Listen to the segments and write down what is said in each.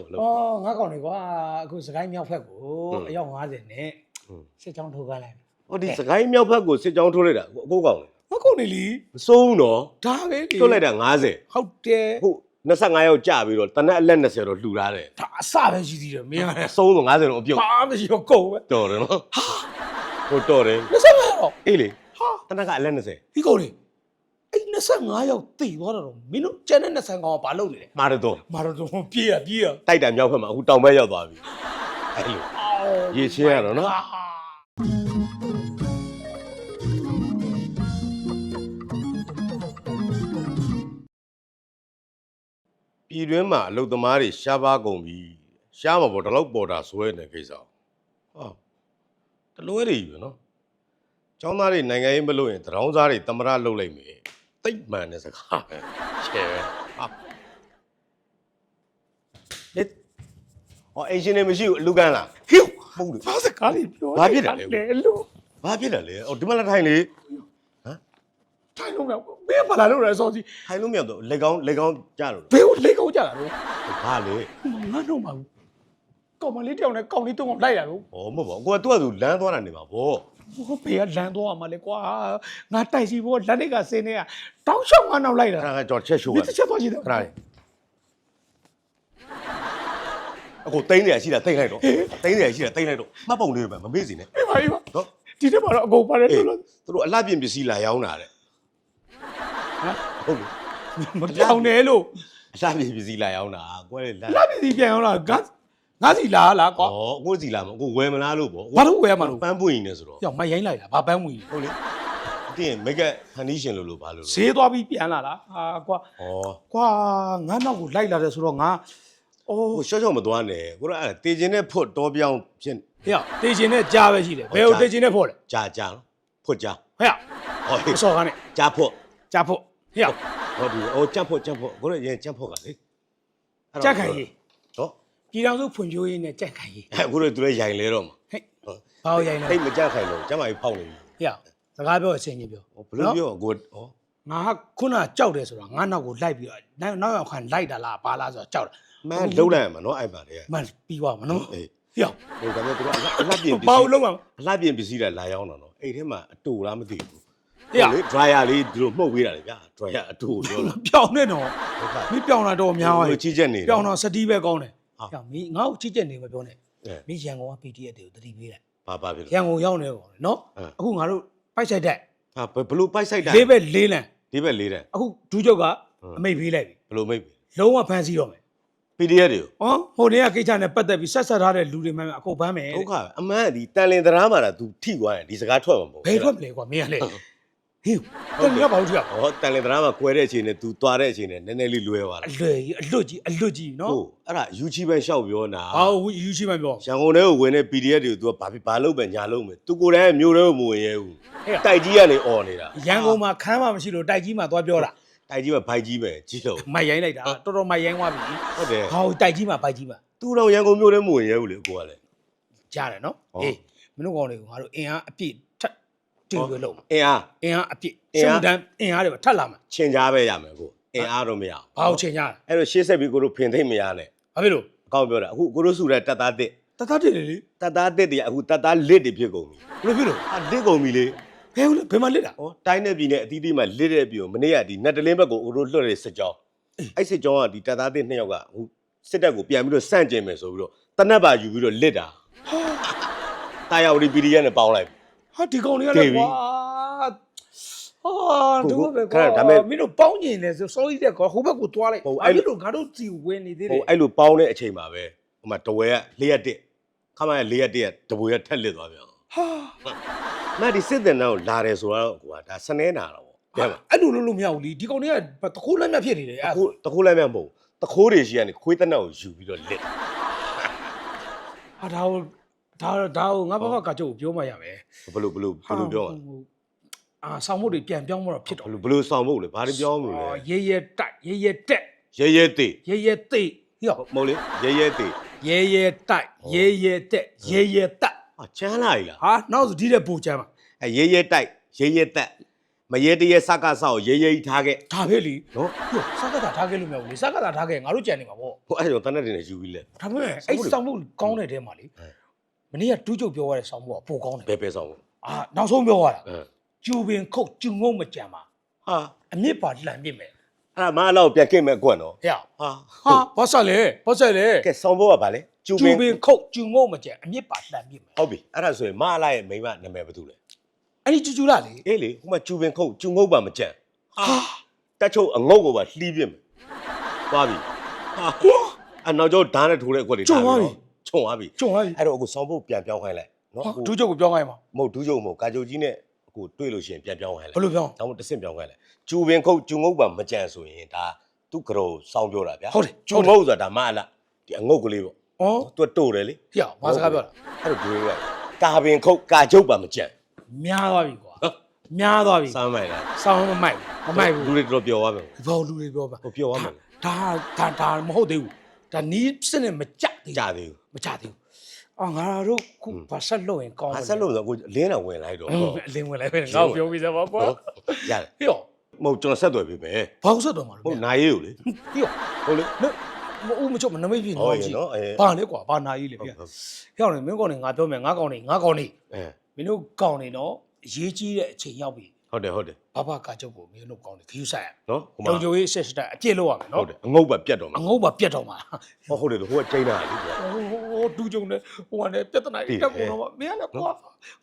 ဟုတ်လို့ အော်ငါကောင်လေကွာအခုစကိုင်းမြောက်ဖက်ကိုဟုတ် အယောက်50နဲ့ဟုတ်စစ်ချောင်းထိုးခိုင်းလိုက်ဟောဒီစကိုင်းမြောက်ဘက်ကိုစစ်ကြောင်းထိုးလိုက်တာအကိုကောင်လေငါကောင်လေလီမစိုးဘူးနော်ဒါပဲလေထိုးလိုက်တာ90ဟုတ်တယ်အခု25ယောက်ကြာပြီးတော့တနက်အလက်20တော့လှူထားတယ်ဒါအစပဲရှိသေးတယ်မင်းကလည်းအဆုံးဆို90တော့အပြုတ်ဘာမှမရှိတော့ကုန်ပဲတော်တယ်နော်ဟိုတော်တယ်25တော့အေးလေဟာတနက်ကအလက်20ဒီကောင်လေ အဲ့25ယောက်တိသွားတော့မင်းတို့ကျန်တဲ့25ကောင်ကဘာလုပ်နေလဲမာရသွန်မာရသွန်ပြေးရပြေးရတိုက်တာမြောက်ဘက်မှာအခုတောင်ဘက်ရောက်သွားပြီအဲ့လိုအော်ရေချင်းရတော့နော်ဟာပြည်တွင်းမှာအလုတ်သမားတွေရှားပါကုန်ပြီရှားမှာပေါ့ဒီလောက်ပေါ်တာဆွဲနေကိစ္စဟောတလွဲတွေကြီးပဲနော်ចောင်းသားတွေနိုင်ငံရေးမလုပ်ရင်တရောင်းသားတွေတမရလုပ်လိုက်မယ် တိတ်မှန်တဲ့စကားပဲချဲပဲဟာလက်ဟောအင်ရှင်နေမရှိဘူးအလူကန်လားဟေးပုတ်တယ်ဘာစကားလေးပြောဘာဖြစ်တာလဲလဲလို့ဘာဖြစ်လဲလဲအော်ဒီမှာလာထိုင်လေထိုင်လို့မရဘူးမင်းကဘာလာလို့လဲစောစီထိုင်လို့မရတော့လက်ကောင်းလက်ကောင်းကြတော့ဘယ်ကိုလိတ်ကောင်းကြတာလို့ဘာလေငါတော့မှာဘူးကောင်မလေးတယောက်နဲ့ကောင်လေးတုံးအောင်လိုက်ရတော့ဩမဟုတ်ပါဘူးကိုကသူ့အတူလမ်းသွားတာနေမှာဗော ဟိုဘေးကလမ်းသွားမှာလေကွာငါတိုက်စီဘောလက်တွေကစင်းနေတာတောင်းလျှောက်ငါနောက်လိုက်တာခဏခဏကြော်ချက်ရှိုးဒီရတစ်ချက်သွားကြည့်တယ်ခဏလေးအခုတိန်းနေရရှိတာတိန်းလိုက်တော့တိန်းနေရရှိတာတိန်းလိုက်တော့မှတ်ပုံလေးပဲမမေ့စီနဲ့အေးပါအေးပါနော်ဒီထဲမှာတော့အကုန်ပါတယ်အေးလို့သူတို့အလှပြင်ပစ္စည်းလာရောင်းတာတဲ့ဟမ်ဟုတ်လေမပြောင်းနဲ့လို့အလှပြင်ပစ္စည်းလာရောင်းတာကွဲလေလာလာပြည်စီပြန်အောင်လားငါ ငါစီလာလားကွာဩအခုစီလာမအခုဝယ်မလားလို့ဗောဘာလို့ဝယ်ရမှာလို့ပန်းပွင့်နေဆိုတော့ကြောက်မရိုင်းလိုက်တာဘာပန်းဝင်ဟုတ်လေတင်းမိတ်ကဟန်နီရှင်လို့လို့ဘာလို့ဈေးသွားပြီးပြန်လာလားဟာကွာဩကွာငါနောက်ကိုလိုက်လာတယ်ဆိုတော့ငါအိုးဟိုရှော့ရှော့မသွားနဲ့ကိုတော့အဲ့တေခြင်းနဲ့ဖွတ်တော်ပြောင်းဖြစ်ဟေ့တေချင်နဲ့ကြားပဲရှိတယ်ဘယ်ကိုတေချင်နဲ့ဖို့လဲကြာကြာနော်ဖွတ်ကြာဟဲ့ဟောဟေးအစော်ကားနဲ့ကြာဖွတ်ကြားဖို့ဟဲ့ဟောဒီဟိုကြက်ဖို့ကြက်ဖို့ကိုရရင်ကြက်ဖို့ကလေအဲ့တော့ကြက်ခံရေးဟော ပြည်တော်စုဖွံ့ဖြိုးရေးနဲ့ကြက်ခံရေးအခုတော့သူလည်းရိုင်လဲတော့မှာဟဲ့ဘာလို့ရိုင်းလဲတိတ်မကြက်ခိုင်လို့ကျမကြီးဖောက်နေပြီဟဲ့စကားပြောအချင်းချင်းပြောဟောဘယ်လိုပြောကိုဟောငါကခုနကြောက်တယ်ဆိုတော့ငါနောက်ကိုလိုက်ပြီးတော့နောက်နောက်ရောက်ခံလိုက်တာလားဘာလားဆိုတော့ကြောက်တာမန်းလုံးလိုက်ရမှာနော်အဲ့ပါလေမှန်ပြီးသွားမှာနော်အေးဟဲ့ဟိုဒါပေမဲ့သူကအလှပြင်ပစ္စဘာည်းလို့လုံးမှာအလှပြင်ပစ္စည်းလာလာရောက်တော့နော်အဲ့ထဲမှာအတူလားမသိဘူးဟဲ့လေ dryer လေးသူတို့မှုတ်ပေးတာလေဗျာ dryer အတူပြောတာပြောင်းနေတော့ဟုတ်ကဲ့မင်းပြောင်းလာတော့များသွားဟိုပြီကြီးချက်နေပြောင်းတော့စတီးပဲကောင်းတယ် ဟာဟဲ့မင်းငါ့ကိုချစ်ချက်နေမပြောနဲ့အဲမင်းရန်ကုန်က PDF တွေကိုတတိပေးလိုက်ဘာဘာဖြစ်ရလဲန်ကုန်ရောက်နေပေါ့နော်အဲအခုငါတို့ပိုက်ဆိုင်တဲ့ဟာဘယ်ဘလို့ပိုက်ဆိုင်တာလေးပဲလေးလံဒီဘက်လေးတယ်အခုဒူးချုပ်ကအမိတ်ပေးလိုက်ပြီဘလို့မိတ်ပြီလုံးဝဖမ်းဆီးတော့မယ် PDF တွေကိုဟောဟိုနေ့ကကိစ္စနဲ့ပတ်သက်ပြီးဆက်ဆက်ထားတဲ့လူတွေမှအကုန်ဖမ်းမယ်ဒုက္ခပဲအမှန်ကဒီတန်လင်သရားမှာတာ तू ထိသွားရင်ဒီစကားထွက်မှာမဟုတ်ဘယ်ထွက်မလဲကွာမင်းကလေ ဟေးတကယ်ဘာလို့ထွက် ဟောတန်လင်သရားမှာကွဲတဲ့အချိန်နဲ့ तू သွားတဲ့အချိန်နဲ့နည်းနည်းလေးလွဲသွား အ တာ လွယ်ကြီးအလွတ်ကြီးအလွတ်ကြီးနော် ဟုတ်အဲ့ဒါယူချီပဲရှောက်ပြောတာ ဘာလို့ယူရှိမှပြော ရန်ကုန်ထဲကိုဝင်တဲ့ PDF တွေကို तू ကဘာဖြစ်ဘာလုပ်ပဲညာလုပ်မယ် तू ကိုယ်တိုင်ကမျိုးထဲကိုမဝင်ရဲဘူး ဟဲ့ တိုက်ကြီးကနေអော်နေတာ ရန်ကုန်မှာခမ်းမှမရှိလို့တိုက်ကြီးမှာသွားပြောတာ တိုက်ကြီးမှာဘိုက်ကြီးပဲကြီးတော့ မိုက်ရိုင်းလိုက်တာတော်တော်မိုက်ရိုင်းသွားပြီ ဟုတ်တယ် ဘာလို့တိုက်ကြီးမှာဘိုက်ကြီးမှာ သူတော့ရန်ကုန်မျိုးထဲမဝင်ရဲဘူးလေကိုကလည်း ကြားတယ်နော် ဟုတ် အေးမင်းတို့ကောင်တွေကိုငါတို့အင်အားအပြည့်ထပ် တင်ပြလို့အင်အားအင်အားအပြည့်အင်စအားမှုတန်းအင်အားတွေပါထပ်လာမှာချင်းကြားပဲရမယ်ကိုအင်အားတော့မရဘာလို့ချိန်ကြတာအဲ့တော့ရှေ့ဆက်ပြီးကိုတို့ဖင်သိမ့်မရနဲ့ဘာဖြစ်လို့အကောင့်ပြောတာအခုကိုတို့စုတဲ့တက်သားတစ်တတ်တတ်တယ်လေဘယ်တက်သားတစ်တွေအခုတက်သားလစ်တွေဖြစ်ကုန်ပြီလိုဖြစ်လို့အာလစ်ကုန်ပြီလေဘယ်လိုဘယ်မှာလစ်တာဟောတိုင်းနဲ့ပြည်နဲ့အသီးသီးမှာလစ်တဲ့ပြည်ကိုမနေ့ကဒီနတ်တလင်းဘက်ကိုကိုတို့လွှတ်တဲ့စစ်ကြောင်းအဲ့စစ်ကြောင်းကဒီတက်သားတစ်နှစ်ယောက်ကဟိုစစ်တပ်ကိုပြန်ပြီးတော့စန့်ကျင်မယ်ဆိုပြီးတော့တနက်ပါယူပြီးတော့လစ်တာတာယာဝတီ PDF နဲ့ပေါင်းလိုက် ဟာဒီကောင်တွေကတည်လည်းပြီကွာဟာတို့ပဲခဏကွာဒါပေမဲ့မင်းတို့ပေါင်းကျင်နေဆိုစောကြီးတဲ့ကွာဟိုဘက်ကိုသွားလိုက်ဟုတ်ဘာအဲ့ဖြစ်လို့ငါတို့စီဝင်နေသေးတယ်ဟိုအဲ့လိုပေါင်းတဲ့အချိန်မှာပဲဟိုမှာတဝဲက၄ရက်တစ်ခမရ၄ရက်တစ်ကတဝဲကထက်လစ်သွားပြန်ဟာမဒီစစ်တဲ့နောက်လာတယ်ဆိုတော့ကွာဒါစနေနာတော့ဗောပြန်ပါအဲ့လိုလုပ်လို့မရဘူးလीဒီကောင်တွေကတခိုးလက်နဲ့ဖြစ်နေတယ်တအဲ့ခိုးတခိုးလည်းမဟုတ်ဘူးတခိုးတွေရှိကနေခွေးတနက်ကိုယူပြီးတော့လစ်ဟာဒါ ကိုဒါဒါကိုငါဘဘကကြုတ်ကိုပြောမှရမယ်ဘလို့ဘလို့ဘလို့ပြောရလဲအာဆောင်းဖို့တွေပြန်ပြောင်းမတော့ဖြစ်ဘတော့လို့ဘလို့ဆောင်ဖို့လဲဘာတွေပြောမလို့လဲရဲရဲတိုက်ရဲရဲတက်ရဲရဲတေးရဲရဲသိဟေ့မဟုတ်လေရဲရဲတေးရဲရဲတိုက်ရဲရဲတက်ရဲရဲတက်ဟာချမ်းလာ ਈ လားဟာနောက်ဆိုဒီတဲ့ပူချမ်းပါအဲရဲရဲတိုက်ရဲရဲတက်မရေတရေစကားဆောက်ရေးရေးထားခဲ့ဒါပဲလीနော်ဟိုစကားတာထားခဲ့လို့မရဘူးလေစကားတာထားခဲ့ငါတို့ကြံနေမှာပေါ့ဟိုအဲ့ဒါကြောင့်တနက်တင်နဲ့ယူပြီးလဲဒါပေမဲ့အဲ့စောင်းမှုကောင်းတဲ့တဲမှာလေအဲ မနေ့ကတူးချုပ်ပြောရတဲ့စောင်းမှုကပိုကောင်းတယ်ဘယ်ပဲဆောင်ဘူးအာနောက်ဆုံးပြောရတာအဲကျူပင်ခုတ်ကျူငုံမကြံပါဟာအမြစ်ပါလှန်ပြစ်မယ်အဲ့ဒါမအလောက်ပြန်ခဲ့မဲ့ကွက်နော်ဟဲ့ဟာဟာဘာဆက်လဲဘာဆက်လဲကဲဆောင်ဖို့ကဗာလဲကျူကျူပင်ပင်ခုတ်ကျူငုံမကြံအမြစ်ပါလှန်ပြစ်မယ်ဟုတ်ပြီအဲ့ဒါဆိုရင်မအလာရဲ့မိန်းမနာမည်ဘာတူလဲအဲ့ဒီကျူကျူလာလေအေးလေဟိုမှာကျူပင်ခုတ်ကျူငုတ်ပါမကြံဟာတက်ချုပ်အငုတ်ကိုပါလှီးပြစ်မယ်သွားပြီဟာအနောက်ကျောဓာတ်နဲ့ထိုးတဲ့အကွက်တွေ ခြုံသွားပြီကျုံသွားပြီအဲ့တော့အခုဆောင်ဖို့ပြန်ပြောင်းခိုင်းလိုက်နော်ဟာအခုတူးချုပ်ကိုပြောင်းခိုင်းပါမဟုတ်ဒူးချုပ်မဟုတ်ကာကြိုကြီးနဲ့အခုတွေ့လို့ရှိရင်ပြန်ပြောင်းခိုင်းဘလိုက်ယ်လိုပြောင်းဒါမှမဟုတ်တစ်ဆင့်ပြောင်းခိုင်းလိုက်ကျူပင်ခုတ်ကျူငုတ်ပါမကြံဆိုရင်ဒါသူ့ကတော်စောင်းပြောတာဗျာဟုတ်တယ်ကျူငုတ်ဆိုတာဒါမအလားဒီအငုတ်ကလေးပေါ့ဩသူကတို့တယ်လေဟဲ့ဘာစကားပြောတာအဲ့တော့ဒူးရကာပင်ခုတ်ကာကျုပ်ပါမကြံများသွားပြီကွာများသွားပြီစမ်းမိုက်လားစောင်းမမိုက်မမိုက်ဘူးလူတွေတော်တော်ပျော်သွားမယ်ဘောလူတွေပြောပါဟိုပျော်သွားမယ်ဒါဒါဒါမဟုတ်သေးဘူး ဒါနီးစနစ်မကြသေးကြာဘူးသေးဘူးမကြသေးဘူးအော်ငါတို့ခုဘာဆက်လို့ရင်ကောင်းအဆက်လို့ဆိုအခုလင်းတော်ဝင်လိုက်တော့အင်းအလင်းဝင်လိုက်ပဲငါ့ကိုပြောပြီးစမ်းပါကွာဟုတ်ရတယ်ဟေ့ရောမဟုတ်ကျွန်တော်ဆက်သွယ်ပြီပဲဘာလို့ဆက်တော့မှာလဲဟုတ်နိုင်ရည်ကိုလေဟေ့ရောဟုတ်လေမဦးမချုပ်မနမိတ်ပြင်းဟုတ်တော့ရေရှိနော်အဲဘာလဲကွာဘာနာကြီးလေဟုတ်ဗျာဟုတ်ဟေ့ရောမင်းကောင်နေငါပြောမယ်ငါကောင်နေငါကောင်နေအဲမင်းတို့ကောင်နေတော့အရေးကြီးတဲ့အချိန်ရောက်ပြီ ဟုတ်တယ်ဟုတ်တယ်ဘဘကာချုပ်ကိုမင်းတို့ကောင်နေခယူဆိုင်ရနော်ဟိုမှာတုံကြိုရေးဆက်စတက်အပြည့်လောက်ရမယ်ဟုနော်တ်တယ်အငုတ်ပါပြတ်တော့မှာအငုံပါပြတ်တော့မှာဟောဟုတ်တယ်လို့ဟိုကချိန်တာလေကွာဟိုဟိုတူကြုံနေဟိုကနေပြဿနာကြီးတက်ကုန်တော့မင်းကလည်းကွာ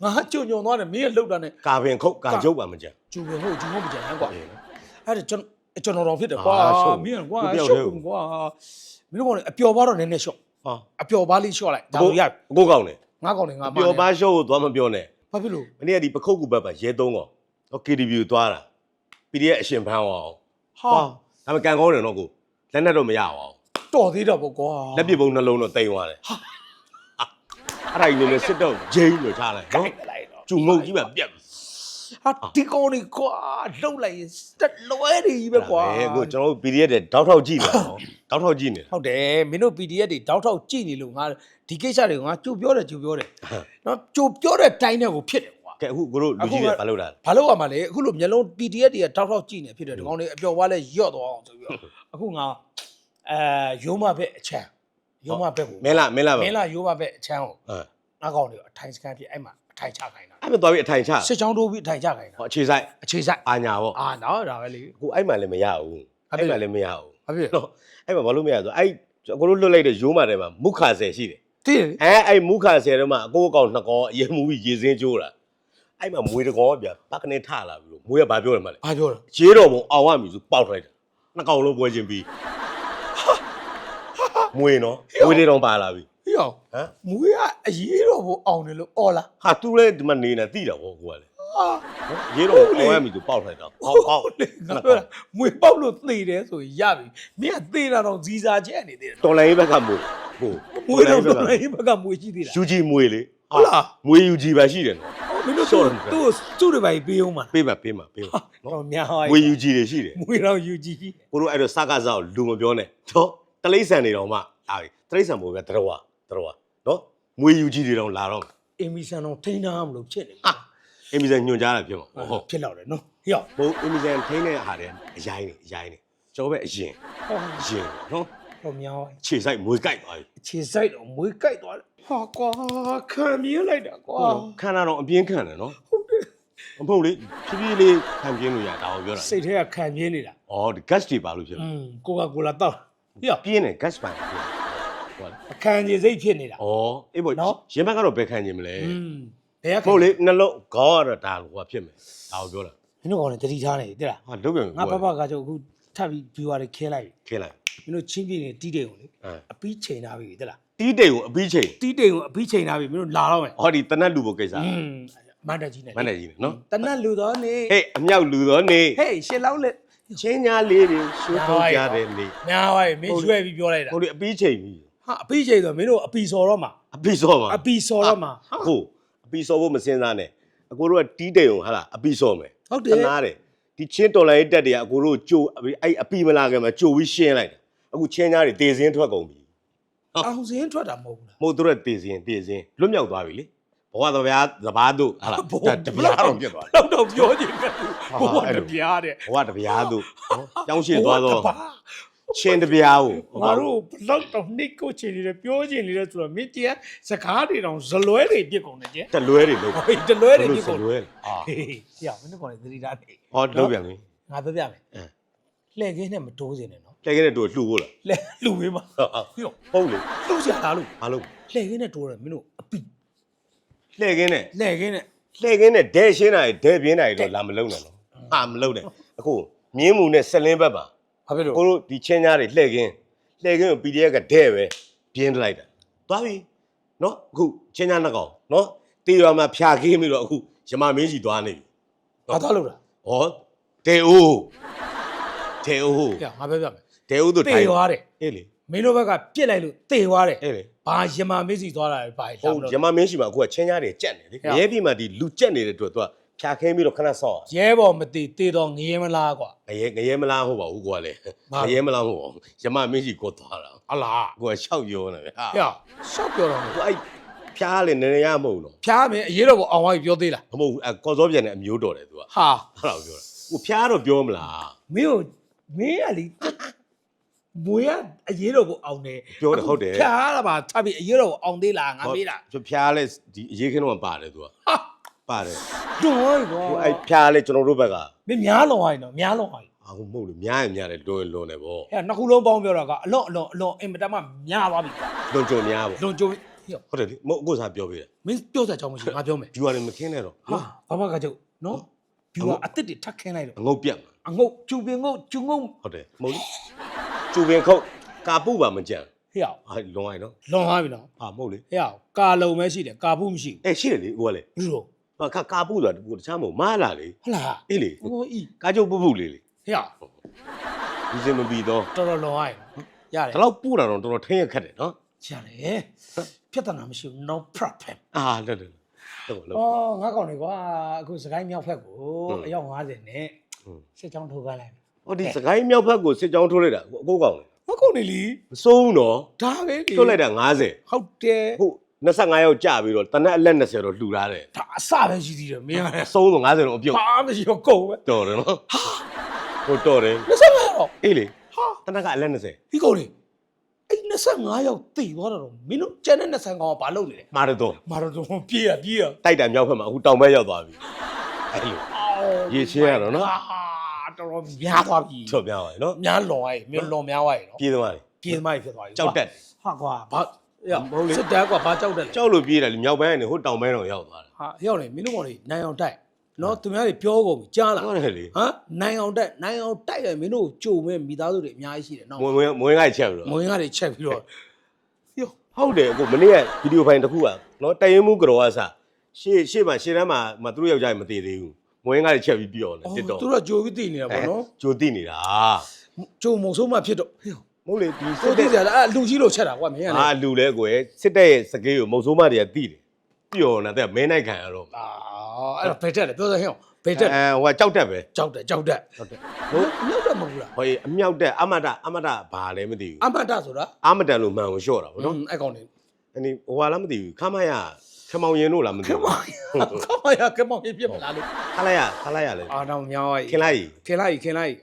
ငါကြုံကြုံသွားတယ်မင်းရဲ့လှုပ်တာနဲ့ကာပင်ခုတ်ကာကျုပ်ပါမကြံကျူပဲဟုတ်ကျူမမကြမ်းကွာအေးနော်အဲ့ဒါကျွန်ကျွန်တော်တော်ဖြစ်တယ်ကွာအာရှုပ်မင်းကကွာခုတယောက်ရှုတည်းပ်ကွာမင်းတို့ကအပျော်ပါတော့နည်းနည်းရှော့ဟာအပျော်ပါလေးရှော့လိုက်ဒါဆိုရအကိုကောင်းတယ်ငါကောင်နေငါမပျော်ပါရှော့ကိုသွားမပြောနဲ့ဘာဖြစ်လို့မနေ့ကဒီပခုတ်ကူဘက်မှာရဲသုံးကောင် ဟော KTV ကိုသွားတာ PDF အရှင်ဖမ်းအောင်ဟာဒါပေမဲ့ကန်ကောင်းတယ်နော်ကိုလက်နဲ့တော့မရပါဘူးတော်သေးတော့ပေါ့ကွာလက်ပစ်ပုံနှလုံးတော့တိမ်သွားတယ်ဟာအဲ့ဒါကြီးနေနဲ့စစ်တော့ဂျိန်းလို့ထားလိုက်နော်လိုက်တော့ကျုံငုတ်ကြီးပဲပြက်ပြီဟာဒီကောင်နေကွာလှုပ်လိုက်ရင်တက်လွဲနေကြီးပဲကွာအဲကိုကျွန်တော်တို့ PDF တဲ့တောက်ထောက်ကြည့်နေတာနော်တောက်ထောက်ကြည့်နေတာဟုတ်တယ်မင်းတို့ PDF တွေတောက်ထောက်ကြည့်နေလို့ငါဒီကိစ္စတွေကိုငါကြိုပြောတယ်ကြိုပြောတယ်နော်ကြိုပြောတဲ့တိုင်းနဲ့ကိုဖြစ်တယ် ကွာကဲအခုကိုတို့လူကြီးတွေဘာလုပ်တာလဲဘာလို့ရမှာလဲအခုလိုမျက်လုံး PDF တွေကတောက်ထောက်ကြည့်နေဖြစ်တယ်ဒီကောင်တွေအပျော်ဝါလဲရော့သွားအောင်ဆိုပြီးတော့အခုငါအဲရိုးမဘက်အချမ်းရိုးမဘက်ကိုမင်းလာမင်းလာပါမင်းလာရိုးမဘက်အချမ်းကိုအဲငါကောင်တွေအထိုင်စကန်ဖြစ်အဲ့မှာအထိုင်ချခိုင်းတာအဲ့မသွားပြီးအထိုင်ချစစ်ချောင်းတိုးပြီးအထိုင်ချခိုင်းတာဟောအခြေဆိုင်အခြေဆိုင်အာညာပေါ့အာနော်ဒါပဲလေအခုအဲ့မှလည်းမရဘူးဟုတ်ပြီအဲ့မှလည်းမရဘူးဘာဖြစ်လဲနော်အဲ့မှဘာလို့မရဆိုအဲ့ကိုတို့လွတ်လိုက်တဲ့ရိုးမာထဲမှာမုခါဆယ်ရှိတယ်သိတယ်အဲအဲ့မုခါဆယ်ထဲမှာအကိုအကောင်နှစ်ကောင်အရင်မူပြီးရေစင်းကျိုးတာ အဲ့မှာမွေတကောင်ကဗျာပကနေထလာပြီလို့မွေကဘာပြောတယ်မလဲဘာပြောလဲရေတော်ဘုံအောင်ရမည်ဆိုပေါက်လိုက်တာနှစ်ကောင်လုံးပွဲချင်းပြီးမွေနော်မွေတွေတော့ပါလာပြီဟေ့အောင်ဟမ်မွေးကအရေးတော်ဘအောင်တယ်လို့အော်လားဟာသူလည်းဒီမှာနေနေတိတာဗောကိုကလေအာရေတော်အောင်ရမည်ဆိုပေါက်လိုက်တာဟောက်ဟောက်လေငါပြောတာမွေပေါက်လို့သေတယ်ဆိုရင်ရပြီမင်းကသေတာတော့ဇီစာချက်နေသေးတယ်တော်လိုင်းဘက်ကမွေဟိုမွေတော့တော့လည်းဘက်ကမွေရှိသေးတာယူကြီးမွေလေဟုတ်လားမွေယူကြီးပဲရှိတယ်နော် မင်းတို့ရှော့သူ့တယ်သူ့သူ့တွေပါပေးအောင်မလားပေးပါပေးပါပေးပါတော့များပါမွေယူကြီးတွေရှိတယ်မွေတော့ယူကြည့်ကိုတို့အဲ့တော့စကားစားကိုလူမပြောနဲ့တော့တလိမ့်ဆန်နေတော့မှအာတလိမ့်ဆန်မို့ပဲတတော်ဝတတော်ဝနော်မွေယူကြီးတွေတော့လာတော့အင်မီဆန်တော့ထိန်းထားမလို့ဖြစ်နေဟာအင်မီဇန်ညွန်ကြားတာဖြစ်မှာဟုတ်ဖြစ်တော့တယ်နော်ဟေ့အောင်ဘိုးအင်မီဇန်ထိန်းတဲ့အားတွေအရင်နေအရင်နေကျော်ပဲအရင်ဟောအရင်နော် တော့များပါ ခြေဆိုင်မွေကြိုက်သွားပြီ အခြေစိုက်တော့မွေးကြိုက်သွားတယ်ဟာကွာခံမြင်လိုက်တာကွာ ဟုတ်ခန္ဓာတော့အပြင်းခံတယ်နော် ဟုတ်တယ် မဟုတ်လေဖြည်းဖြည်းလေးခံပြင်းလို့ရတာကိုပြောတာ စိတ်ထဲကခံမြင်နေတာ ဩဒီ gas တွေပါလို့ဖြစ် อื မှာ มကိုကာကိုလာတော့ဟေ့အောင် ပြင်းတယ် gas ပါဟုတ်လား အခန်းကြီးစိတ်ဖြစ်နေတာ ဩအေးဘော နော် ရင်ဘက်ကတော့ဘယ်ခံခြင်းမလဲ อืมဘယ်က ဟုတ်လေနှလုံးခေါင်းကတော့ဒါဟိုဖြစ်မယ်ဒါကိုပြောတာ မင်းတို့ကောင်လည်းတတိထားနေတိလား ဟာလုပ်ပြန် ငါဘဘကကြောင့်အခုထပ်ပြီး viewer တွေခဲလိုက် ခင်းလိုက် ပြီ မင်းတို့ချင်းပြင်းနေတီးတိမ်ကိုလေအဲအပီးချိန်ထားပြီတိလားတီးတိတ်ကိုအပြီးချိန်တီးတိမ်ကိုအပီးချိန်ထားပြီမင်းတို့လာတော့မယ်ဟောဒီတနတ်လူဖို့ကိစ္စอืมမန္တကြီးနဲ့မန္တကြီးနဲ့နော်တနတ်လူတော်နေဟေးအမြောက်လူတော်နေဟေးရှစ်လောက်လက်ချင်းညာလေးတွေရှုပ်ထုတ်ကြတဲ့နေများပါပြီမင်းရွှဲပြီးပြောလိုက်တာဟိုဒီအပြီးချိန်ပြီဟာအပီးချိန်ဆိုမင်းတို့အပီစော်တော့မှာအပြီးစောမှာအပီစော်တော့မှာဟုတ်အပြီးစောဖို့မစင်စားနဲ့အကိုတို့ကတီးတိတ်ကိုဟာလားအပြီးစောမယ်ဟုတ်တယ်တနာတယ်ဒီချင်းတော်လိုင်းတက်တွေကအကိုတို့ကြိုအဲ့အပြီးမလာခင်မှာကြိုပြီးရှင်းလိုက်တာ အခုချင်းညာတွေတေစင်းထွက်ကုန်ပြီအောင်စင်းထွက်တာမဟုတ်ဘူးလား မဟုတ်သူတို့တေစင်းတေစင်းလွတ်မြောက်သွားပြီလေဘဝတပြားသဘာတို့ဟာလားတပြားတော့ပြစ်သွားတယ် လောက်တော့ပြောချင်တယ်ဟာဘုံအဲ့ကလိုပြားတဲ့ဘဝတပြားတို့နော်ကျောင်းရှိသွားတော့ဘုံကတပါးချင်းတပြားကိုငါတို့ဘလောက်တော့နှိတ်ကိုချင်နေတယ်ပြောချင်နေတယ်ဆိုတော့မင်းကြီးကစကားတွေတောင်ဇလွဲတွေပြစ်ကုန်တယ်ကျတလွဲတွေလို့ဟေးတလွဲတွေပြစ်ကုန်လွဲတယ်အာဟေးရမင်းတို့ကောင်လေသတိထားနေဟောလုံးပြန်ပြီငါပြောပြမယ်အဲလှည့်ကင်းနဲ့မတိုးစင်နဲ့နော် တဲ့ကလေးတို့လှူဖို့လားလှည့်လူဝေးမှာဟေ့ဟုတ်လေလှူကြလားလို့မလို့လှည့်ကင်းနဲ့တိုးတယ်မင်းတို့အပီလှည့်ကင်းနဲ့လှည့်ကင်းနဲ့လှည့်ကင်းနဲ့ဒဲရှင်းတာဒဲပြင်းတာတွေတော့လာမလုံးနဲ့နော်ဟာမလုံးနဲ့အခုမြင်းမှုနဲ့ဆက်လင်းဘက်ပါဘာဖြစ်လို့ကိုတို့ဒီချင်းကြားတွေလှည့်ကင်းလှည့်ကင်းကို PDF ကဒဲပဲပြင်းလိုက်တာသွားပြီနော်အခုချင်းကြားနှစ်ကောင်နော်တေးရွာမှာဖြာခင်းပြီးတော့အခုရမမင်းကြီးသွားနေပြီဘာသွားလို့လားဟောတေအိုးတေအိုးဟေ့ငါပြောပြမယ် တေအိုးတို့တေသွားတယ်အေးလေမင်းတို့ဘက်ကပြစ်လိုက်လို့တေသွားတယ်အေးလေဘာရမမေးစီသွားတာလဲဘာဟုတ်ရမမင်းရှိမှာအခုကချင်းကြားတွေကြက်နေလေရဲပြီမှာဒီလူကြက်နေတဲ့အတွက်သူကဖြာခင်းပြီးတော့ခဏဆော့ရဲဘော်မတေတေတော့ငရဲမလားကွာ ငရဲငရဲမလားဟုတ်ပါဘူးကွာလေဘာ ငရဲမလားဟုတ်ပါဘူးရမမင်းရှိကိုသွားတာအလားကိုကရှောက်ပြောနေပဲဟာဟေ့ရှောက်ပြောတော့မယ်ကိုအဲ့ဖြားလေနေနေရမဟုတ်တော့ဖျားမယ်အရေးတော့ကိုအောင်ဝိုင်းပြောသေးလားမဟုတ်ဘူးအကော်စောပြန်တဲ့အမျိုးတော်တယ်သူကဟာအဲ့ဒါကိုပြောတာကိုဖြားတော့ပြောမလားမင်းကိုမင်းကလေ မွေကအရေးတော့ကိုအောင်တယ်ပြောတယ်ဟုတ်တယ်ဖျားတာပါထပ်ပြီးအရေးတော့ကိုအောင်သေးလားငါမေးတာဟုတ်ဖြားလေဒီအရေးခင်းတော့ပါတယ်သူကဟာပါတယ်တွန်းရောကွာကိုအဲ့ဖြားလေကျွန်တော်တို့ဘက်ကမင်းများလွန်သွားရင်တော့များလွန်သွားရင်အာဟုတ်မဟုတ်လေများရင်များတယ်လွန်ရင်လွန်တယ်ဗောအဲ့နှစ်ခုလုံးပေါင်းပြောတာကအလွန်အလွန်အလွန်အင်မတန်မှများသွားပြီကွာလွန်ကြုံများဗောလွန်ကြုံဟေ့ဟုတ်တယ်လေမဟုတ်အခုစားပြောပေးတယ်မင်းပြောစရာအကြောင်းမရှိဘူးငါပြောမယ်ဖြူရတယ်မခင်းနဲ့တော့ဟာဘာမှကကြောက်နော်ဘီဝါအစ်စ်တွေထပ်ခင်းလိုက်တော့အငုတ်ပြတ်မှာအငုတ်ကျူပင်ငုတ်ကျူငုတ်ဟုတ်တယ်မဟုတ်လေ ကျူပင်ခုတ်ကာပုပါမကြံဟေ့ဟာလွန်ရင်နော်လွန်သွားပြီနော်ဟာမဟုတ်လေဟေ့ကာလုံပဲရှိတယ်ကာဘူးမရှိအဲရှိတယ်လေဟိုကလေဘူးဘူးလို့ဟာကာကာပုဆိုတာကိုတခြားမဟုတ်မားလာလေဟုတ်လားအေးလေဟိုဤကာကျုပ်ပုပုလေးလေဟေ့ဒီစင်မပြီးတော့တော်တော်လွန်သွားရင်ရတယ်ဒါတော့ပူတာတော့တော်တော်ထင်းရခက်တယ်နော်ရတယ်ပြဿနာမရှိဘူး no problem အာလက်လက်တော့လို့အော်ငါကောင်တွေကွာအခုစကိုင်းမြောက်ဖက်ကိုဟုတ်အယောက်50နဲ့ဟုတ်စစ်ကြောင်းထုတ်ခိုင်းလိုက် ဟောဒီစကိုင်းမြောက်ဘက်ကိုစစ်ကြောင်းထိုးလိုက်တာအကိုကောင်လေငါကောင်တွေလीမစိုးဘူးနော်ဒါပဲလေထိုးလိုက်တာ90ဟုတ်တယ်အခု25ယောက်ကြာပြီးတော့တနက်အလက်20တော့လှူထားတယ်ဒါအစပဲရှိသေးတယ်မင်းကလည်းအဆုံးတော့90တော့အပြုတ်ဘာမှမရှိတော့ကုန်ပဲတော်တယ်နော်ဟိုတော်တယ်25တော့အေးလေဟာတနက်ကအလက်20ဒီကောင်တွေအဲ့25ယောက်တိသွားတာတော့မင်းတို့ကျန်တဲ့25ကောင်ကဘာလုပ်နေလဲမာရသွန်မာရဒွန်ပြေးရပြေးရတိုက်တာမြောက်ဘက်မှာအခုတောင်ဘက်ရောက်သွားပြီအဲ့လိုရေချင်းရတော့နော်ဟာ တော်တော်များသွားပြီချော့ပြပါရနော်များလွန်သွားပြီမင်းလွန်များသွားပြီနော်ပြေးသမားလေပြေးသမိုင်းဖြစ်သွားပြီကြောက်တက်တယ်ဟာကွာဘာမဟုတ်လေစစ်တပ်ကွာဘာကြောက်တက်လဲကြောက်လို့ပြေးတယ်လေမြောက်ဘက်ကနေဟိုတောင်ဘက်တော့ရောက်သွားတယ်ဟာရောက်နေမင်းတို့ကောင်တွေနိုင်အောင်တိုက်နော်သူများတွေပြောကုန်ပြီကြားလားဟုတ်တယ်လေဟမ်နိုင်အောင်တိုက်နိုင်အောင်တိုက်ရမင်းတို့ကြုံမဲ့မိသားစုတွေအများကြီးရှိတယ်နော်မွေမွေမွေငိုက်ချက်ပြီးတော့မွေးကားတွေချက်ပြီးတော့ယောဟုတ်တယ်အခုမနေ့ကဗီဒီယိုဖိုင်တစ်ခုကနော်တရင်မှုကြောအစားရှေ့ရှေ့မှာရှေ့တန်းမှာမသူတို့ယောက်ျားကြီးမတည်သေးဘူး မွေငိုက်ချက်ပြီးပြောတယ်တစ်တော့သူတို့ကကြိုပြီးတည်နေတာပေါ့နော်ဂျိုတိနေတာကြုံမုံဆိုးမှဖြစ်တော့ဟေ့မဟုတ်လေဒီကိုစစ်သိတဲ့ကြလားအဲ့လူကြီးလို့ချက်တာကွာမင်းကလေအာလူလဲကိုယ်စစ်တဲ့ရဲ့စကေးကိုမုံဆိုးမတွေကတိတယ်ပျော်နေတာတဲ့မင်းနိုင်ခံရတော့အာအဲ့တော့ဘယ်တက်လဲပြောစမ်းဟဲ့ဘယ်တက်အဲဟိုကကြောက်တက်ပဲကြောက်တယ်ကြောက်တယ်ဟုတ်တယ်ဟုတ်မြောက်တယ်မဟုတ်ဘူးလားဟိုအမြောက်တက်အမတအမတဘာလဲမသိဘူးအမတ်တဆိုတာအမတန်လို့မှန်ကိုလျှော့တာဗောနော် အဲ့ကောင်နေအနီဟိုဟာလားမသိဘူးခမရ ခမောင်ရင်တို့လားမသိခဘူးမောင်ခမရခမောင်ပြစ်မလားလို့ခလိုက်ရခလိုက်ရလေအာတော့မြောက်ရခင်လိုက်ခင်လိုက်ခင်လိုက်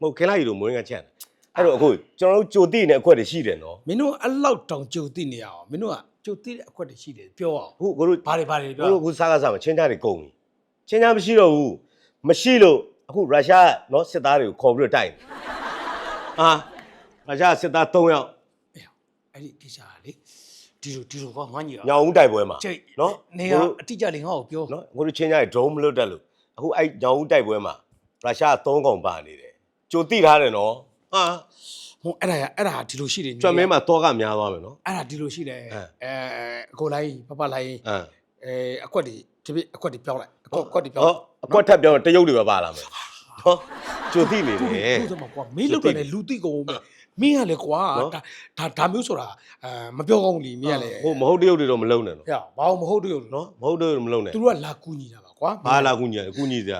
မဟုတ်ခင်လိုက်လို့မွေးငါချက်တယ်အဲ့တော့အခုကျွန်တော်တို့ကြိုတိနေအခွက်တွေရှိတယ်နော်မင်းတို့အဲ့လောက်တောင်ကြုံသိနေရအောင်မင်းတို့ကကြုံသိတဲ့အခွက်တွေရှိတယ်ပြောအောင်အခုကိုတို့ဘာတွေဘာတွေပြောကိုတို့အခုစားကစားမှာချင်းကြတွေကုန်ပြီချင်းကြမရှိတော့ဘူးမရှိလို့အခုရုရှားနော်စစ်သားတွေကိုခေါ်ပြီးတော့တိုက်တယ်အာရုရှားစစ်သား3ယောက်အဲ့ဒီကိစ္စကလေ ဒီလိုဒီလိုကငါညီညောင်ဦးတိုက်ပွဲမှာကျိတ်နော် နေကိုကတို့အတိအကျလေးငါ့ကိုပြောနော်ကိုတို့ချင်းကြတွေ drone မလွတ်တတ်လို့အခုအဲ့ညောင်ဦးတိုက်ပွဲမှာရုရှား3កောင်ပါနေတယ်ကြိုတိထားတယ်နော်ဟာဟိုအဲ့ဒါအဲ့ဒါဒီလိုရှိတယ်ကျွမ်းမင်းမှာတော့ကများသွားမယ်နော် အဲ့ဒါဒီလိုရှိတယ်အဲ အဲအကိုလိုက်ပပလိုက်အမ်အဲအကွက်တွေဒီပြအကွက်တွေပြောင်းလိုက်အကွက်အကွက်တွေပြောဟောင်းအကွက်ထပ်ပြောင်းတရုပ်တွေပဲပါလာမယ်ဟောကြိုတိနေတယ် သူ့မှာကွာမင်းလုတ်တယ်လေလူတိကုန်မယ် မင်းကလေကွာ နော် ဒါဒါဒါမျိုးဆိုတာအဲမပြောကောင်းဘူးလीမင်းကလေ ဟိုမဟုတ်တရုပ်တွေတော့မလုံနဲ့နော် ဟဲ့ဘာလို့မဟုတ်တယ်လို့ နော်မဟုတ်တရုပ်တွေမလုံနဲ့ သူတို့ကလာကူညီတာပါကွာ ဘာလာကူညီရကူညီစရာ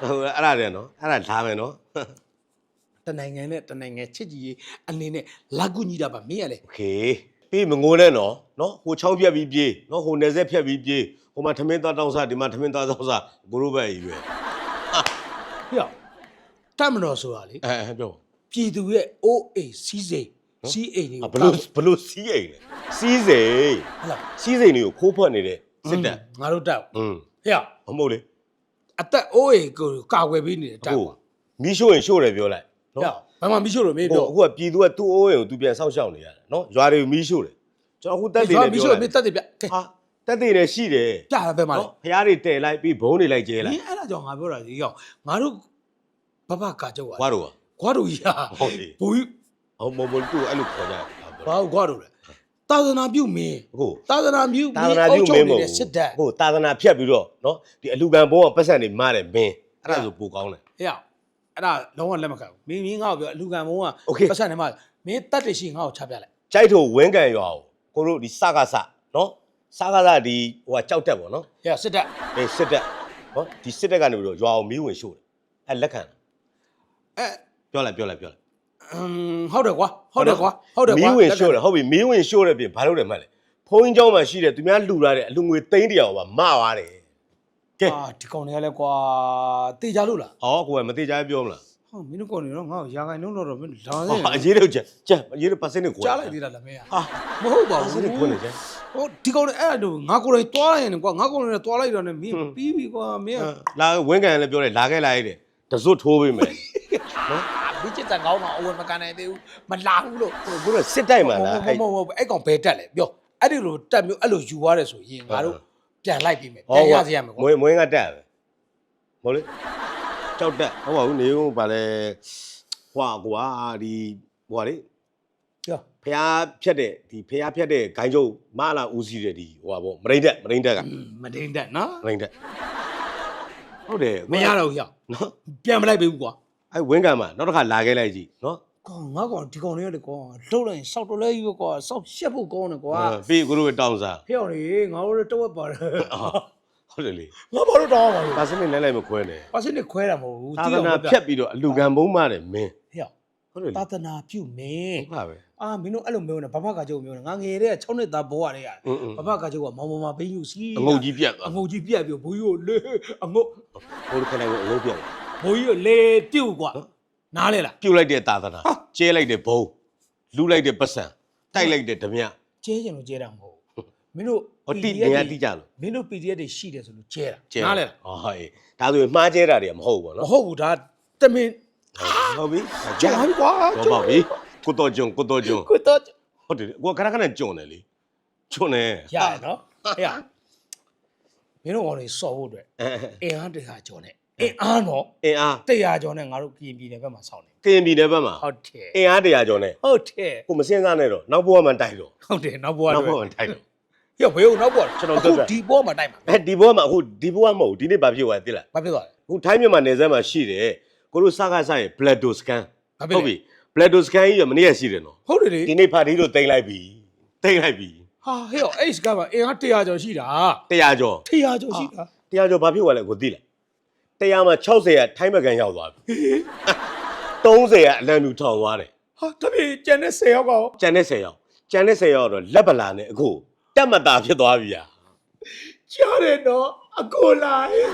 ဟိုအဲ့ဒါတဲ့နော်အဲ့ဒါထားမယ်နော် တနိုင်ငံနဲ့တနိုင်ငံချစ်ကြည်ရေးအနေနဲ့လာကူညီတာပါမင်းကလေ โอเค ပြီးမငိုနဲ့နော်နော်ဟိုချောင်းပြက်ပြီးပြေးနော်ဟိုနယ်ဆက်ဖြတ်ပြီးပြေးဟိုမှာထမင်းသားတောင်းစားဒီမှာထမင်းသားတောင်းစားကိုရိုးပဲကြီးပဲ ဟေ့တတ်မတော်ဆိုတာလေ အဲအဲပြော ပြည်သူရဲ့ OA စီးစိမ်စီးအိမ်တွေကိုဘလို့ဘလို့စီးအိမ်လဲစီးစိမ်ဟုတ်လားစီးစိမ်တွေကိုခိုးဖွက်နေတယ်စစ်တပ်ငါတို့တောက်อืมဟဲ့မဟုတ်လေအသက် OA ကိုကာကွယ်ပေးနေတယ်တောက်ဟုတ်မီးရှို့ရင်ရှို့တယ်ပြောလိုက်နော်ဘာမှမီးရှို့လို့မေးပြောအခုကပြည်သူကသူ့ OA ကိုသူပြန်ဆောက်ရှောက်နေရတယ်နော်ရွာတွေကိုမီးရှို့တယ်ကျွန်တော်အခုတက်တည်နေပြောတယ်မီးရှို့မီးတက်တည်ပြဟာတက်တည်နေရှိတယ်ပြတာပဲမလားဖျားတွေတဲလိုက်ပြီးဘုံတွေလိုက်ကျဲလိုက်အဲ့ဒါကြောင့်ငါပြောတာကြီးရောငါတို့ဘဘကာကြောက်ပါဘာတို့ ကွားတို့ကြီးဟာဟုတ်တယ် ဘူကြီးဟောမဟုတ်ဘူးသူ့ကိုအဲ့လိုခေါ်ကြတာပေါ့ ဘာကိုကွားတို့လဲသာသနာပြုမင်းဟုတ် သာသနာပြုသာသနာပြုမင်းမဟုတ်စစ်တပ်ဟိုတ်သာသနာဖြတ်ပြီးတော့နော်ဒီအလူကံဘုံကပတ်စံတွေမတယ်မင်းအဲ့ဒါဆိုပိုကောင်းတယ် ဟဲ့ရောက်အဲ့ဒါလုံးဝလက်မခံဘူးမင်းမင်းငါ့ကိုပြောအလူကံဘုံက Okay. ပတ်စံနေမှာမင်းတတ်တယ်ရှိရင်ငါ့ကိုချပြလိုက်ကြိုက်ထိုဝင်းကံရွာကိုကိုတို့ဒီစကားစနော်စကားစဒီဟိုကကြောက်တက်ပေါ့နော်ဟဲ့ရောက်စစ်တပ်အေးစစ်တက်နော်ဒီစစ်တက်ကနေပြီးတော့ရွာကိုမီးဝင်ရှို့တယ်အဲ့လက်ခံ အဲ ပြောလိုက်ပြောလိုက်ပြောလိုက် အမ်ဟုတ်တယ်ကွာဟုတ်တယ်ကွာဟုတ်တယ်ကွာ မီးဝင်ရှို့တယ်ဟုတ်ပြီမီးဝင်ရှို့တဲ့ပြင်ဘာလို့လဲမှတ်လဲဖုန်းကြီးเจ้าမှာရှိတယ်သူများလှူထားတယ်အလူငွေသိန်းတရာပါမသွားတယ်ကဲ အာဒီကောင်တွေကလည်းကွာတေချာလို့လား ဟောကိုယ်ကမသေးကြပြောမလား ဟောမင်းတို့ကောင်တွေတော့ငါ့ကိုရာခိုင်နှုန်းတော့တော့မင်းလာနေ ဟာအရေးတော့ကြက်ကြက်အရေးတော့ပတ်စင်းနေကို ကြားလိုက်သေးတာလားမင်း ဟာ မဟုတ်ပါ ပတ်စ ဘူး င်းနေကိုနေကြက် ဟိုဒီကောင်တွေအဲ့ဒါငါကိုယ်တိုင်တွားရင်ကွာငါကိုယ်တိုင်တွားလိုက်တော့ねမင်း ဟွန်း ပြီးပြီကွာမင်း လာဝင်းကန်လည်းပြောတယ်လာခဲ့လာခဲ့တယ်တစွတ်ထိုးပေးမယ် နော် ဘိချစ်တန်ကောင်းတော့အဝင်မကန်နိုင်သေးဘူးမလာဘူးလို့ဘုရားစစ်တိုက်မှာလားမဟုတ်မဟုတ်အဲ့ကောင်ဘဲတက်လေပြောအဲ့ဒီလိုတက်မျိုးအဲ့လိုယူသွားတယ်ဆိုရင်ငါတို့ပြန်လိုက်ပြီးမယ်ပြန်ရစီရမယ်ကွာ မွေးမွေးကတက်ပဲမဟုတ်လေကြောက်တက်ဟုတ်ပါဘူးနေဦးဗာလဲဟွာကွာဒီဟွာလေပြောဖះဖြတ်တဲ့ဒီဖះဖြတ်တဲ့ဂိုင်းကျုပ်မလာဦးစီးတဲ့ဒီဟွာပေါ့မရိန်တက်မရိန်တက်ကမတင်းတက်နော်မရိန်တက်ဟုတ်တယ်မရတော့ဘူးရောက်နော်ပြန်မလိုက်ပေးဘူးကွာ အဲဝင်းကန်မှာနောက်တစ်ခါလာခဲ့လိုက်ကြည့်နော်ကောင်ငါကောင်ဒီကောင်တွေကလေကွာလှုပ်လိုက်ရင်စောက်တော့လဲကြီးပဲကွာစောက်ရှက်ဖို့ကောင်းတယ်ကွာဟုတ်ပြီးကိုတို့ပဲတောင်းစားဖျောက်နေငါတို့တဝက်ပါတယ်ဟုတ်တယ်လေငါဘာလို့တောင်းပါလို့ပါစနစ်လဲလဲမခွဲနဲ့ပါစနစ်ခွဲတာမဟုတ်ဘူးသာသနာဖြတ်ပြီးတော့အလူကံဘုံမာတယ်မင်းဖျောက်ဟုတ်တယ်လေသာသနာပြုမင်းဟုတ်ပါပဲအာမင်းတို့အဲ့လိုမျိုးနဲ့ဘဘကကြုံမျိုးနဲ့ငါငယ်တဲ့6နှစ်သားဘဝတည်းရအင်းအင်းဘဘကကြုံကမောင်မောင်မဘိန်းယူစီအငုတ်ကြီးပြတ်သွားအငုတ်ကြီးပြက်ပြီးဘိုးကြီးကိုလေအငုတ်ဟိုခဏကအငုတ်ပြတ်သွား ဘိုးကြီးကိုလေပြုတ်ကွာနားလဲလားပြုတ်လိုက်တဲ့သာသနာကျဲလိုက်တဲ့ဘုံလူလိုက်တဲ့ပတ်စံတိုက်လိုက်တဲ့ဓမြကျဲချင်လို့ကျဲတာမဟုတ်ဘူးမင်းတို့ဟောတိ PDF နေရာတိကြလို့မင်းတို့ PDF တွေရှိတယ်ဆိုလို့ကျဲတာကျဲနားလဲလားဟောဟေးဒါဆိုရင်မှားကျဲတာတွေကမဟုတ်ဘူးပေါ့မနော်ဟုတ်ဘူးဒါတမင်ဟုတ်ပြီကျဲပါပြီကွာတော့ပါပြီကိုတော်ကြုံကိုတော်ကြုံကိုတော့ဟုတ်တယ်ကိုခဏခဏကြုံတယ်လေကြုံတယ်ရရနော်ဟဲ့ရမင်းတို့ကောင်တွေစော်ဖို့အတွက်အဲအင်အားတရားကျော်နဲ့ အင်အားတော့အင်းအားတရားကျော်နဲ့ငါတို့ပြင်ပြည်နယ်ဘက်မှာစောင့်နေကင်ပြည်နယ်ဘက်မှာဟုတ်တယ်အင်းအားတရားကျော်နဲ့ဟုတ်တယ်ကိုမစင်းစားနဲ့တော့နောက်ဘဝမှာတိုက်တော့ဟုတ်တယ်နောက်ဘဝနောက်ဘတော့ဝမှာတိုက်တော့ရဘေးကိုနောက်ဘဝကျွန်တော်အခုတက်တာဒီဘဝမှာတိုက်မှာအဲဒီဘဝမှာအခုဒီဘဝမဟုတ်ဘူးဒီနေ့ဘာဖြစ်သွားလဲသိလားဘာဖြစ်သွားလဲအခုထိုင်းမြန်မာနယ်စပ်မှာရှိတယ်ကိုတို့စကားဆိုင် Blado scan ဘာဖြစ်လဲဟုတ်ပြီ Blado scan ကြီးကမနေ့ကရှိတယ်နော်ဟုတ်တယ်လေဒီနေ့ဖာတီတို့တင်လိုက်ပြီတင်လိုက်ပြီဟာဟဲ့အဲ့စကမှာအင်အားတရားကျော်ရှိတာတရားကျော်တရားကျော်ရှိတာတရားကျော်ဘာဖြစ်သွားလဲကိုသိလား တရားမှာ60ကထိုင်းမကန်ရောက်သွားပြီ30ကအလံမြူထောင်သွားတယ်ဟာတပည့်ကျန်တဲ့10ယောက်ကောကျန်တဲ့10ရောက်ကျန်တဲ့10ရောက်တော့လက်ပလာနဲ့အခုတက်မတာဖြစ်သွားပြီဟာကြားတယ်နော်အကိုလာဟဲ့